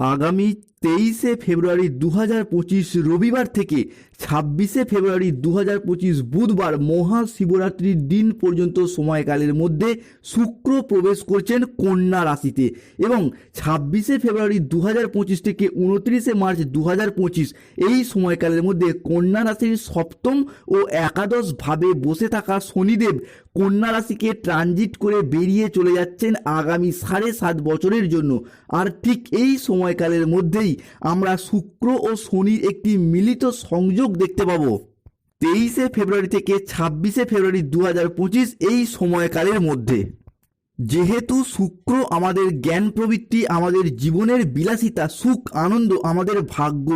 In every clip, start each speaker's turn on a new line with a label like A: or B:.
A: আগামী তেইশে ফেব্রুয়ারি দু হাজার পঁচিশ রবিবার থেকে ছাব্বিশে ফেব্রুয়ারি দু হাজার পঁচিশ বুধবার মহাশিবরাত্রির দিন পর্যন্ত সময়কালের মধ্যে শুক্র প্রবেশ করছেন কন্যা রাশিতে এবং ছাব্বিশে ফেব্রুয়ারি দু হাজার পঁচিশ থেকে উনত্রিশে মার্চ দু হাজার পঁচিশ এই সময়কালের মধ্যে কন্যা রাশির সপ্তম ও একাদশ ভাবে বসে থাকা শনিদেব কন্যা রাশিকে ট্রানজিট করে বেরিয়ে চলে যাচ্ছেন আগামী সাড়ে সাত বছরের জন্য। আর ঠিক এই সময়কালের মধ্যেই আমরা শুক্র ও শনির একটি মিলিত সংযোগ দেখতে পাবো। তেইশে ফেব্রুয়ারি থেকে ছাব্বিশে ফেব্রুয়ারি দু হাজার পঁচিশ এই সময়কালের মধ্যে। যেহেতু শুক্র আমাদের জ্ঞান প্রবৃত্তি, আমাদের জীবনের বিলাসিতা, সুখ, আনন্দ, আমাদের ভাগ্য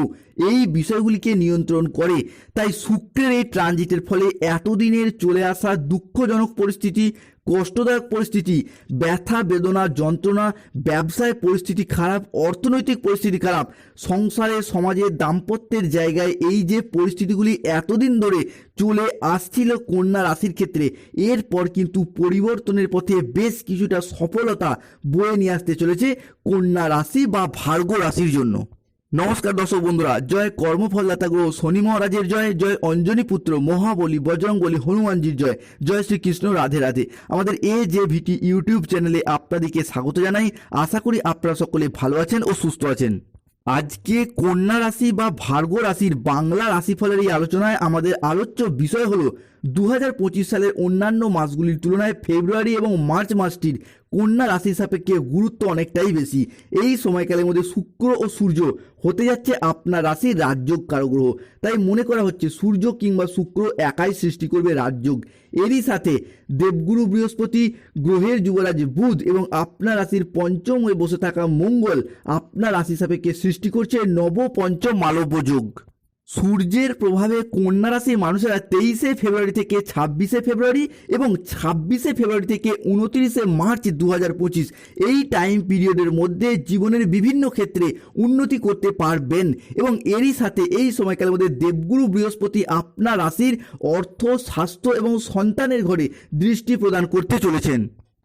A: এই বিষয়গুলিকে নিয়ন্ত্রণ করে, তাই শুক্রের এই ট্রানজিটের ফলে এতদিনের চলে আসা দুঃখজনক পরিস্থিতি কষ্টদায়ক পরিস্থিতি, ব্যথা, বেদনা, যন্ত্রণা, ব্যবসায় পরিস্থিতি খারাপ, অর্থনৈতিক পরিস্থিতি খারাপ, সংসারে, সমাজে দাম্পত্যের জায়গায় এই যে পরিস্থিতিগুলি এতদিন ধরে চলে আসছিল কন্যা রাশির ক্ষেত্রে, এরপর কিন্তু পরিবর্তনের পথে বেশ কিছুটা সফলতা বয়ে নিয়ে আসতে চলেছে কন্যা রাশি বা ভার্গ রাশির জন্য। নমস্কার দর্শক বন্ধুরা, জয় কর্মফলদাতা গ্রহ শনি মহারাজের জয় জয় অঞ্জনী পুত্র, মহাবলী বজরঙ্গলী হনুমানজির জয় জয় শ্রীকৃষ্ণ, রাধে রাধে। আমাদের এ যে ভিটি ইউটিউব চ্যানেলে আপনাদেরকে স্বাগত জানাই। আশা করি আপনারা সকলে ভালো আছেন ও সুস্থ আছেন। আজকে কন্যা রাশি বা ভার্গ রাশির বাংলা রাশিফলের এই আলোচনায় আমাদের আলোচ্য বিষয় হলো দু হাজার পঁচিশ সালের অন্যান্য মাসগুলির তুলনায় ফেব্রুয়ারি এবং মার্চ মাসটির কন্যা রাশির সাপেক্ষে গুরুত্ব অনেকটাই বেশি। এই সময়কালের মধ্যে শুক্র ও সূর্য হতে যাচ্ছে আপনার রাশির রাজযোগ কারগ্রহ। তাই মনে করা হচ্ছে সূর্য কিংবা শুক্র একাই সৃষ্টি করবে রাজযোগ। এরই সাথে দেবগুরু বৃহস্পতি, গ্রহের যুবরাজ বুধ এবং আপনার রাশির পঞ্চম হয়ে বসে থাকা মঙ্গল আপনার রাশি সাপেক্ষে সৃষ্টি করছে নব পঞ্চম মালব্য যোগ। সূর্যের প্রভাবে কন্যা রাশির মানুষেরা তেইশে ফেব্রুয়ারি থেকে ছাব্বিশে ফেব্রুয়ারি এবং ছাব্বিশে ফেব্রুয়ারি থেকে উনত্রিশে মার্চ দু পঁচিশ। এই টাইম পিরিয়ডের মধ্যে জীবনের বিভিন্ন ক্ষেত্রে উন্নতি করতে পারবেন এবং এরই সাথে এই সময়কালের মধ্যে দেবগুরু বৃহস্পতি আপনার রাশির অর্থ, স্বাস্থ্য এবং সন্তানের ঘরে দৃষ্টি প্রদান করতে চলেছেন।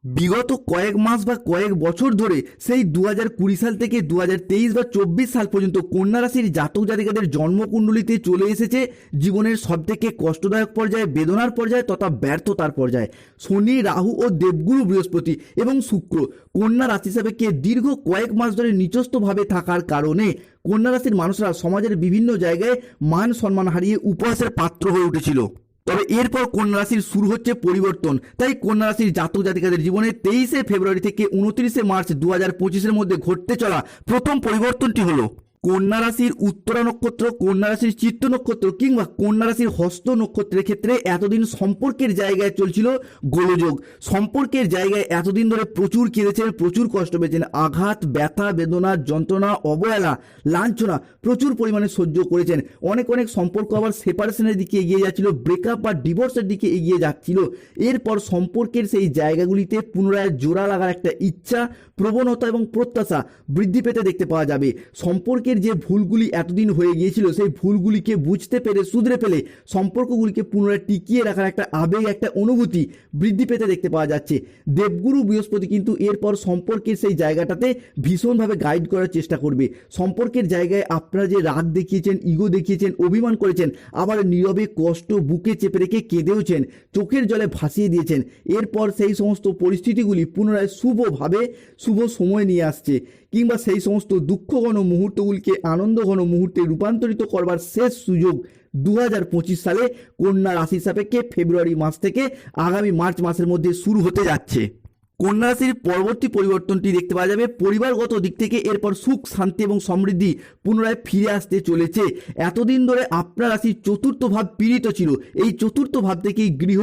A: বিগত কয়েক মাস বা কয়েক বছর ধরে সেই দু হাজার কুড়ি সাল থেকে দু হাজার তেইশ বা চব্বিশ সাল পর্যন্ত কন্যা রাশির জাতক জাতিকাদের জন্মকুণ্ডলিতে চলে এসেছে জীবনের সবথেকে কষ্টদায়ক পর্যায়ে, বেদনার পর্যায়ে তথা ব্যর্থতার পর্যায়ে। শনি, রাহু ও দেবগুরু বৃহস্পতি এবং শুক্র কন্যা রাশি সাপেক্ষে দীর্ঘ কয়েক মাস ধরে নিচস্থভাবে থাকার কারণে কন্যা রাশির মানুষরা সমাজের বিভিন্ন জায়গায় মান সম্মান হারিয়ে উপহাসের পাত্র হয়ে উঠেছিল। তবে এরপর কন্যা রাশির শুরু হচ্ছে পরিবর্তন। তাই কন্যা রাশির জাতক জাতিকাদের জীবনে তেইশে ফেব্রুয়ারি থেকে উনত্রিশে মার্চ দু হাজার পঁচিশের মধ্যে ঘটতে চলা প্রথম পরিবর্তনটি হলো। কন্যা রাশির উত্তরা নক্ষত্র, কন্যা রাশির চিত্ত নক্ষত্র কিংবা কন্যা রাশির হস্ত নক্ষত্রের ক্ষেত্রে এতদিন সম্পর্কের জায়গায় চলছিল গোলযোগ। সম্পর্কের জায়গায় এতদিন ধরে প্রচুর কেঁদেছেন, প্রচুর কষ্ট পেয়েছেন। আঘাত, ব্যথা, বেদনা, যন্ত্রণা, অবহেলা, লাঞ্ছনা প্রচুর পরিমাণে সহ্য করেছেন। অনেক অনেক সম্পর্ক আবার সেপারেশনের দিকে এগিয়ে যাচ্ছিল ব্রেকআপ বা ডিভোর্সের দিকে এগিয়ে যাচ্ছিল। এরপর সম্পর্কের সেই জায়গাগুলিতে পুনরায় জোড়া লাগার একটা ইচ্ছা, প্রবণতা এবং প্রত্যাশা বৃদ্ধি পেতে দেখতে পাওয়া যাবে। সম্পর্কের যে ভুলগুলি এতদিন হয়ে গিয়েছিল, সেই ভুলগুলিকে বুঝতে পেরে, শুধরে ফেলে সম্পর্কগুলিকে পুনরায় টিকিয়ে রাখার একটা আবেগ, একটা অনুভূতি বৃদ্ধি পেতে দেখতে পাওয়া যাচ্ছে। দেবগুরু বৃহস্পতি কিন্তু এরপর সম্পর্কের সেই জায়গাটাতে ভীষণভাবে গাইড করার চেষ্টা করবে। সম্পর্কের জায়গায় আপনারা যে রাগ দেখিয়েছেন ইগো দেখিয়েছেন, অভিমান করেছেন, আবার নীরবে কষ্ট বুকে চেপে রেখে কেঁদেওছেন, চোখের জলে ভাসিয়ে দিয়েছেন, এরপর সেই সমস্ত পরিস্থিতিগুলি পুনরায় শুভভাবে, শুভ সময় নিয়ে আসছে। কিংবা সেই সমস্ত দুঃখঘন মুহূর্তগুলিকে আনন্দঘন মুহূর্তে রূপান্তরিত করবার শেষ সুযোগ দু হাজার পঁচিশ সালে কন্যা রাশি সাপেক্ষে ফেব্রুয়ারি মাস থেকে আগামী মার্চ মাসের মধ্যে শুরু হতে যাচ্ছে। কন্যা রাশির পরবর্তী পরিবর্তনটি দেখতে পাওয়া যাবে। পরিবারগত দিক থেকে এরপর সুখ, শান্তি এবং সমৃদ্ধি পুনরায় ফিরে আসতে চলেছে। এতদিন ধরে আপনার রাশির চতুর্থ ভাব পীড়িত ছিল। এই চতুর্থ ভাব থেকেই গৃহ,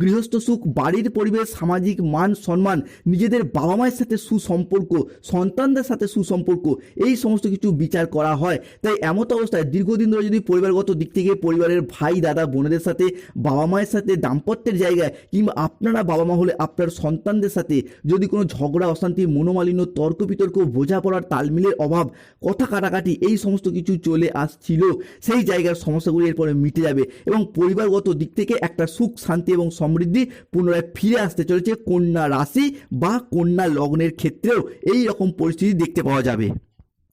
A: গৃহস্থ সুখ, বাড়ির পরিবেশ, সামাজিক মান, সম্মান, নিজেদের বাবা মায়ের সাথে সুসম্পর্ক, সন্তানদের সাথে সুসম্পর্ক, এই সমস্ত কিছু বিচার করা হয়। তাই এমত অবস্থায় দীর্ঘদিন ধরে যদি পরিবারগত দিক থেকে পরিবারের ভাই, দাদা, বোনেদের সাথে বাবা মায়ের সাথে, দাম্পত্যের জায়গায় কিংবা আপনারা বাবা মা হলে আপনার সন্তানদের সাথে যদি কোনো ঝগড়া, অশান্তি, মনোমালিন্য তর্ক বিতর্ক বোঝাপড়ার, তালমিলের অভাব, কথা কাটাকাটি এই সমস্ত কিছু চলে আসছিল, সেই জায়গার সমস্যাগুলি এরপরে মিটে যাবে এবং পরিবারগত দিক থেকে একটা সুখ, শান্তি এবং সমৃদ্ধি পুনরায় ফিরে আসতে চলেছে কন্যা রাশি বা কন্যা লগ্নের ক্ষেত্রেও। এই রকম পরিস্থিতি দেখতে পাওয়া যাবে।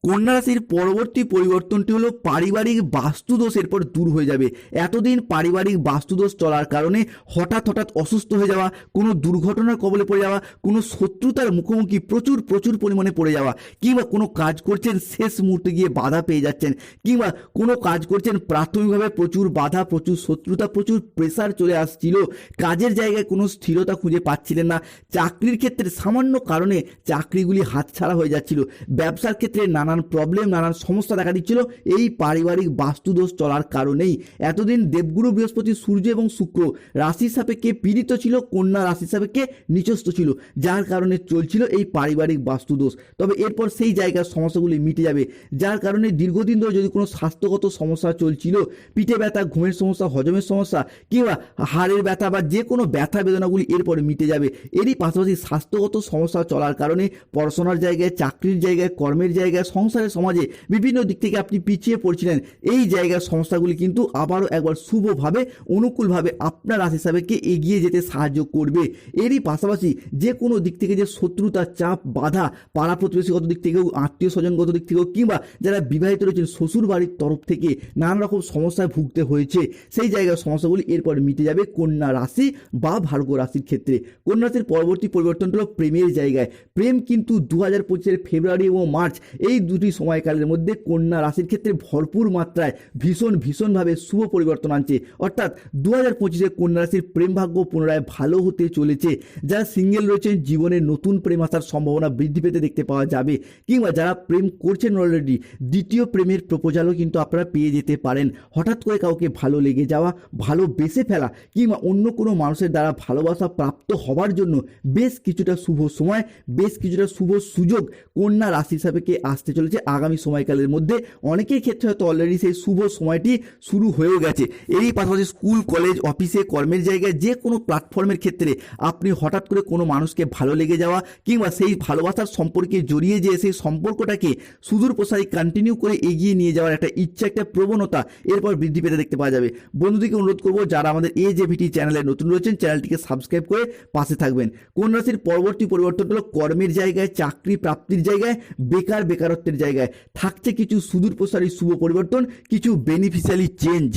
A: কন্যা রাশির পরবর্তী পরিবর্তনটি হলো পারিবারিক বাস্তুদোষ এরপর দূর হয়ে যাবে। এতদিন পারিবারিক বাস্তুদোষ চলার কারণে হঠাৎ হঠাৎ অসুস্থ হয়ে যাওয়া, কোনো দুর্ঘটনার কবলে পড়ে যাওয়া, কোনো শত্রুতার মুখোমুখি প্রচুর প্রচুর পরিমাণে পড়ে যাওয়া, কিংবা কোনো কাজ করছেন শেষ মুহূর্তে গিয়ে বাধা পেয়ে যাচ্ছেন, কিংবা কোনো কাজ করছেন প্রাথমিকভাবে প্রচুর বাধা, প্রচুর শত্রুতা, প্রচুর প্রেসার চলে আসছিল, কাজের জায়গায় কোনো স্থিরতা খুঁজে পাচ্ছিলেন না। চাকরির ক্ষেত্রে সামান্য কারণে চাকরিগুলি হাতছাড়া হয়ে যাচ্ছিল। ব্যবসার ক্ষেত্রে নানান প্রবলেম নানান সমস্যা দেখা দিচ্ছিল। এই পারিবারিক বাস্তুদোষ চলার কারণেই। এতদিন দেবগুরু বৃহস্পতি, সূর্য এবং শুক্র রাশি সাপেক্ষে পীড়িত ছিল, কন্যা রাশি সাপেক্ষে নিচস্থ ছিল, যার কারণে চলছিল এই পারিবারিক বাস্তুদোষ। তবে এরপর সেই জায়গার সমস্যাগুলি মিটে যাবে, যার কারণে দীর্ঘদিন ধরে যদি কোনো স্বাস্থ্যগত সমস্যা চলছিল, পিঠে ব্যথা, ঘুমের সমস্যা, হজমের সমস্যা, কিংবা হাড়ের ব্যথা বা যে কোনো ব্যথা বেদনাগুলি এরপরে মিটে যাবে। এরই পাশাপাশি স্বাস্থ্যগত সমস্যা চলার কারণে পড়াশোনার জায়গায়, চাকরির জায়গায়, কর্মের জায়গায় সংসারের সমাজে বিভিন্ন দিক থেকে আপনি পিছিয়ে পড়ছিলেন, এই জায়গার সমস্যাগুলি কিন্তু আবারও একবার শুভভাবে, অনুকূলভাবে আপনার রাশি সাপেক্ষে এগিয়ে যেতে সাহায্য করবে। এরই পাশাপাশি যে কোনো দিক থেকে যে শত্রুতা, চাপ, বাধা পাড়া প্রতিবেশীগত দিক থেকেও আত্মীয় স্বজনগত দিক থেকেও, কিংবা যারা বিবাহিত রয়েছেন শ্বশুর বাড়ির তরফ থেকে নানা রকম সমস্যায় ভুগতে হয়েছে, সেই জায়গার সমস্যাগুলি এরপর মিটে যাবে কন্যা রাশি বা ভার্গ রাশির ক্ষেত্রে। কন্যা রাশির পরবর্তী পরিবর্তন হলো প্রেমের জায়গায়। প্রেম কিন্তু দু হাজার পঁচিশের ফেব্রুয়ারি এবং মার্চ এই দুটি সময়কালের মধ্যে কন্যা রাশির ক্ষেত্রে ভরপুর মাত্রায় ভীষণ, ভীষণভাবে শুভ পরিবর্তন আনছে। অর্থাৎ দু হাজার পঁচিশে কন্যা রাশির প্রেম ভাগ্য পুনরায় ভালো হতে চলেছে। যারা সিঙ্গেল রয়েছেন, জীবনে নতুন প্রেম আসার সম্ভাবনা বৃদ্ধি পেতে দেখতে পাওয়া যাবে। কিংবা যারা প্রেম করছেন অলরেডি দ্বিতীয় প্রেমের প্রপোজালও কিন্তু আপনারা পেয়ে যেতে পারেন। হঠাৎ করে কাউকে ভালো লেগে যাওয়া, ভালো বেসে ফেলা, কিংবা অন্য কোনো মানুষের দ্বারা ভালোবাসা প্রাপ্ত হওয়ার জন্য বেশ কিছুটা শুভ সময়, বেশ কিছুটা শুভ সুযোগ কন্যা রাশি হিসাবে আসতে চলেছে আগামী সময়কালের মধ্যে। অনেকের ক্ষেত্রে হয়তো অলরেডি সেই শুভ সময়টি শুরু হয়েও গেছে। এরই পাশাপাশি স্কুল, কলেজ, অফিসে, কর্মের জায়গায় যে কোনো প্ল্যাটফর্মের ক্ষেত্রে আপনি হঠাৎ করে কোনো মানুষকে ভালো লেগে যাওয়া কিংবা সেই ভালোবাসার সম্পর্কে জড়িয়ে যেয়ে সেই সম্পর্কটাকে সুদূর প্রসারী কন্টিনিউ করে এগিয়ে নিয়ে যাওয়ার একটা ইচ্ছা, একটা প্রবণতা এরপর বৃদ্ধি পেতে দেখতে পাওয়া যাবে। বন্ধুদেরকে অনুরোধ করব, যারা আমাদের এ যে ভিটি চ্যানেলে নতুন রয়েছেন চ্যানেলটিকে সাবস্ক্রাইব করে পাশে থাকবেন। কোন রাশির পরবর্তী পরিবর্তন হলো কর্মের জায়গায়, চাকরি প্রাপ্তির জায়গায় বেকার বেকারত্বের জায়গায় থাকছে কিছু সুদূর প্রসারী শুভ পরিবর্তন, কিছু বেনিফিশিয়ালি চেঞ্জ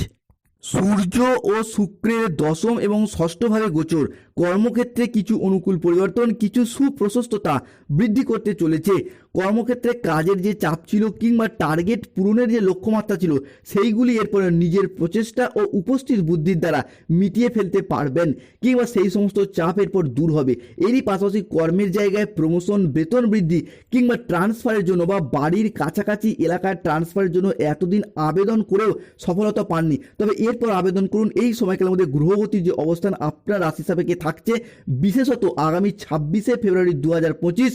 A: সূর্য ও শুক্রের দশম এবং ষষ্ঠভাবে গোচর। কর্মক্ষেত্রে কিছু অনুকূল পরিবর্তন, কিছু সুপ্রশস্ততা বৃদ্ধি করতে চলেছে। কর্মক্ষেত্রে কাজের যে চাপ ছিল কিংবা টার্গেট পূরণের যে লক্ষ্যমাত্রা ছিল, সেইগুলি এরপরে নিজের প্রচেষ্টা ও উপস্থিত বুদ্ধির দ্বারা মিটিয়ে ফেলতে পারবেন কিংবা সেই সমস্ত চাপ এরপর দূর হবে। এরই পাশাপাশি কর্মের জায়গায় প্রমোশন বেতন বৃদ্ধি কিংবা ট্রান্সফারের জন্য বা বাড়ির কাছাকাছি এলাকায় ট্রান্সফারের জন্য এতদিন আবেদন করেও সফলতা পাননি। তবে এরপর আবেদন করুন। এই সময়কালের মধ্যে গ্রহগতির যে অবস্থান, আপনার রাশি সাপেক্ষে থাকছে। বিশেষত আগামী ছাব্বিশে ফেব্রুয়ারি দু হাজার পঁচিশ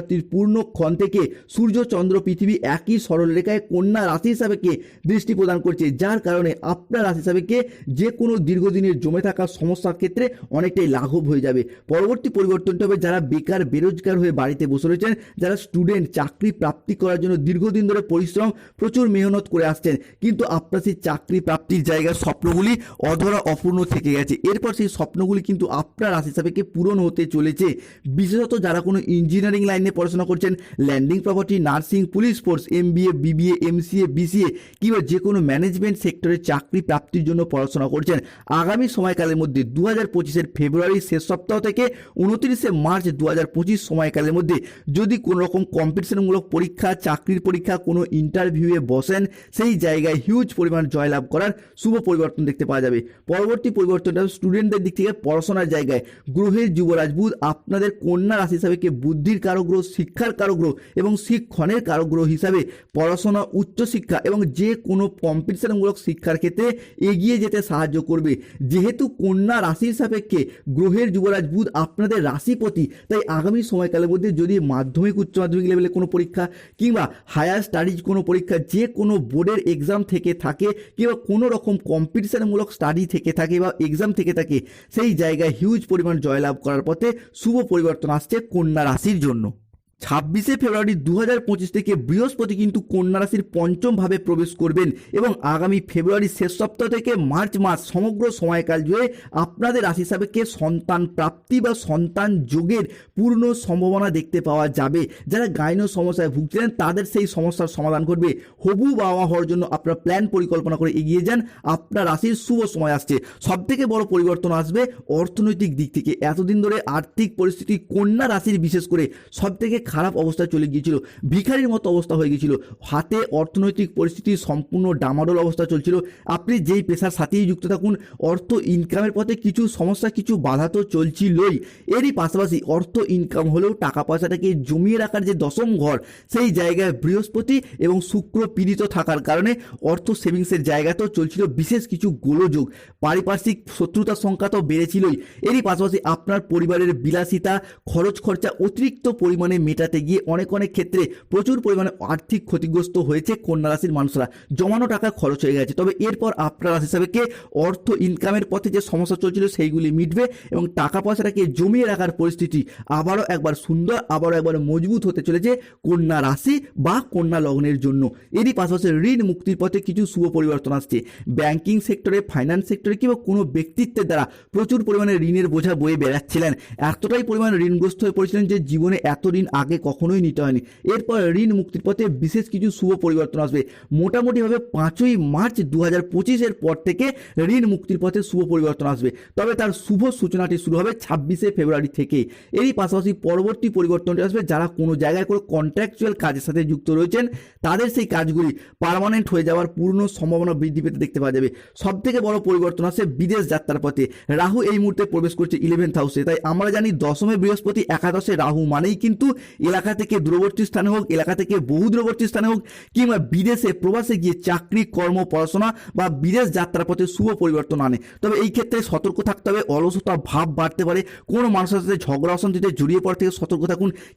A: বুধবার পূর্ণক্ষণ থেকে সূর্য, চন্দ্র, পৃথিবী একই সরলরেখায় কন্যা রাশি হিসাবেকে দৃষ্টি প্রদান করছে, যার কারণে আপনার রাশি হিসাবেকে যে কোনো দীর্ঘদিনের জমে থাকা সমস্যার ক্ষেত্রে অনেকটাই লাঘব হয়ে যাবে। পরবর্তী পরিবর্তনটা হবে যারা বেকার, বেরোজগার হয়ে বাড়িতে বসে রয়েছেন, যারা স্টুডেন্ট চাকরি প্রাপ্তি করার জন্য দীর্ঘদিন ধরে পরিশ্রম, প্রচুর মেহনত করে আসছেন। কিন্তু আপনার সেই চাকরি প্রাপ্তির জায়গার স্বপ্নগুলি অধরা অপূর্ণ থেকে গেছে। এরপর সেই স্বপ্নগুলি কিন্তু আপনার রাশি হিসাবেকে পূরণ হতে চলেছে। বিশেষত যারা কোনো ইঞ্জিনিয়ারিং লাইনে পড়াশোনা করছেন landing property nursing police force M BA BBA MCA BCA কিংবা যে কোনো ম্যানেজমেন্ট সেক্টরে চাকরি প্রাপ্তির জন্য পড়াশোনা করছেন। আগামী সময়কালের মধ্যে দু হাজার পঁচিশের ফেব্রুয়ারির শেষ সপ্তাহ থেকে উনত্রিশে মার্চ দু হাজার পঁচিশ সময়কালের মধ্যে যদি কোনো রকম কম্পিটিশনমূলক পরীক্ষা, চাকরির পরীক্ষা, কোনো ইন্টারভিউয়ে বসেন, সেই জায়গায় হিউজ পরিমাণ জয়লাভ করার শুভ পরিবর্তন দেখতে পাওয়া যাবে। পরবর্তী পরিবর্তনটা স্টুডেন্টদের দিক থেকে পড়াশোনার জায়গায়। গ্রহের যুবরাজ বুধ আপনাদের কন্যা রাশি হিসাবে বুদ্ধির কারগ্রহ শিক্ষার কারগ্রহ এবং শিক্ষণের কারগ্রহ হিসাবে পড়াশোনা, উচ্চশিক্ষা এবং যে কোনো কম্পিটিশনমূলক শিক্ষার ক্ষেত্রে এগিয়ে যেতে সাহায্য করবে। যেহেতু কন্যা রাশির সাপেক্ষে গ্রহের যুবরাজ বুধ আপনাদের রাশিপতি, তাই আগামী সময়কালের মধ্যে যদি মাধ্যমিক, উচ্চ মাধ্যমিক লেভেলে কোনো পরীক্ষা কিংবা হায়ার স্টাডিজ কোনো পরীক্ষা যে কোনো বোর্ডের এক্সাম থেকে থাকে কিংবা কোনো রকম কম্পিটিশনমূলক স্টাডি থেকে থাকে বা এক্সাম থেকে থাকে, সেই জায়গায় হিউজ পরিমাণ জয়লাভ করার পথে শুভ পরিবর্তন আসছে কন্যা রাশির জন্য। ছাব্বিশে ফেব্রুয়ারি দু হাজার পঁচিশ থেকে বৃহস্পতি কিন্তু কন্যা রাশির পঞ্চম ভাবে প্রবেশ করবেন এবং আগামী ফেব্রুয়ারির শেষ সপ্তাহ থেকে মার্চ মাস সমগ্র সময়কাল জুড়ে আপনাদের রাশি সাপেক্ষে সন্তান প্রাপ্তি বা সন্তান যোগের পূর্ণ সম্ভাবনা দেখতে পাওয়া যাবে। যারা গাইনো সমস্যায় ভুগছিলেন, তাদের সেই সমস্যার সমাধান করবে। হবু বাবা হওয়ার জন্য আপনার প্ল্যান পরিকল্পনা করে এগিয়ে যান। আপনার রাশির শুভ সময় আসছে। সব থেকে বড় পরিবর্তন আসবে অর্থনৈতিক দিক থেকে। এতদিন ধরে আর্থিক পরিস্থিতি কন্যা রাশির বিশেষ করে সব থেকে খারাপ অবস্থায় চলে গিয়েছিল, ভিখারির মতো অবস্থা হয়ে গিয়েছিল। হাতে অর্থনৈতিক পরিস্থিতি, সম্পূর্ণ ডামাডোল অবস্থা চলছিল। আপনি যেই পেশার সাথেই যুক্ত থাকুন, অর্থ ইনকামের পথে কিছু সমস্যা, কিছু বাধা তো চলছিলই। এরই পাশাপাশি অর্থ ইনকাম হলেও টাকা পয়সাটাকে জমিয়ে রাখার যে দশম ঘর, সেই জায়গায় বৃহস্পতি এবং শুক্র পীড়িত থাকার কারণে অর্থ সেভিংসের জায়গাতেও চলছিল বিশেষ কিছু গোলযোগ। পারিপার্শ্বিক শত্রুতার সংখ্যা তো বেড়েছিলই। এরই পাশাপাশি আপনার পরিবারের বিলাসিতা খরচ খরচা অতিরিক্ত পরিমাণে মেটাতে গিয়ে অনেক অনেক ক্ষেত্রে প্রচুর পরিমাণে আর্থিক ক্ষতিগ্রস্ত হয়েছে কন্যা রাশির মানুষরা। জমানো টাকা খরচ হয়ে গেছে। তবে এরপর আপনার রাশি হিসাবে কে? অর্থ ইনকামের পথে যে সমস্যা চলছিল সেইগুলি মিটবে এবং টাকা পয়সাটাকে জমিয়ে রাখার পরিস্থিতি আবারও একবার সুন্দর, আবারও একবার মজবুত হতে চলেছে কন্যা রাশি বা কন্যা লগ্নের জন্য। এরই পাশাপাশি ঋণ মুক্তির পথে কিছু শুভ পরিবর্তন আসছে। ব্যাংকিং সেক্টরে ফাইন্যান্স সেক্টরে কিংবা কোনো ব্যক্তিত্বের দ্বারা প্রচুর পরিমাণে ঋণের বোঝা বয়ে বেড়াচ্ছিলেন। এতটাই পরিমাণে ঋণগ্রস্ত হয়ে পড়েছিলেন যে জীবনে এত ঋণ আগে কখনোই নিতে হয়নি। এরপর ঋণ মুক্তির পথে বিশেষ কিছু শুভ পরিবর্তন আসবে। মোটামুটিভাবে পাঁচই মার্চ দু হাজার পঁচিশের পর থেকে ঋণ মুক্তির পথে শুভ পরিবর্তন আসবে। তবে তার শুভ সূচনাটি শুরু হবে ছাব্বিশে ফেব্রুয়ারি থেকে এরই পাশাপাশি পরবর্তী পরিবর্তনটি আসবে যারা কোনো জায়গায় করে কন্ট্রাকচুয়াল কাজের সাথে যুক্ত রয়েছেন, তাদের সেই কাজগুলি পার্মানেন্ট হয়ে যাওয়ার পূর্ণ সম্ভাবনা বৃদ্ধি পেতে দেখতে পাওয়া যাবে। সব থেকে বড় পরিবর্তন আসে বিদেশ যাত্রার পথে। রাহু এই মুহূর্তে প্রবেশ করছে ইলেভেন্থ হাউসে তাই আমরা জানি দশমে বৃহস্পতি, একাদশে রাহু মানেই কিন্তু এলাকা থেকে দূরবর্তী স্থানে হোক, এলাকা থেকে বহু দূরবর্তী স্থানে হোক, কিংবা বিদেশে প্রবাসে গিয়ে চাকরি, কর্ম, পড়াশোনা বা বিদেশ যাত্রার পথে শুভ পরিবর্তন আনে। তবে এই ক্ষেত্রে সতর্ক থাকতে হবে, অলসতা, ভাব বাড়তে পারে। কোনো মানুষের সাথে ঝগড়া, অশান্তিতে জড়িয়ে পড়া থেকে সতর্ক থাকুন।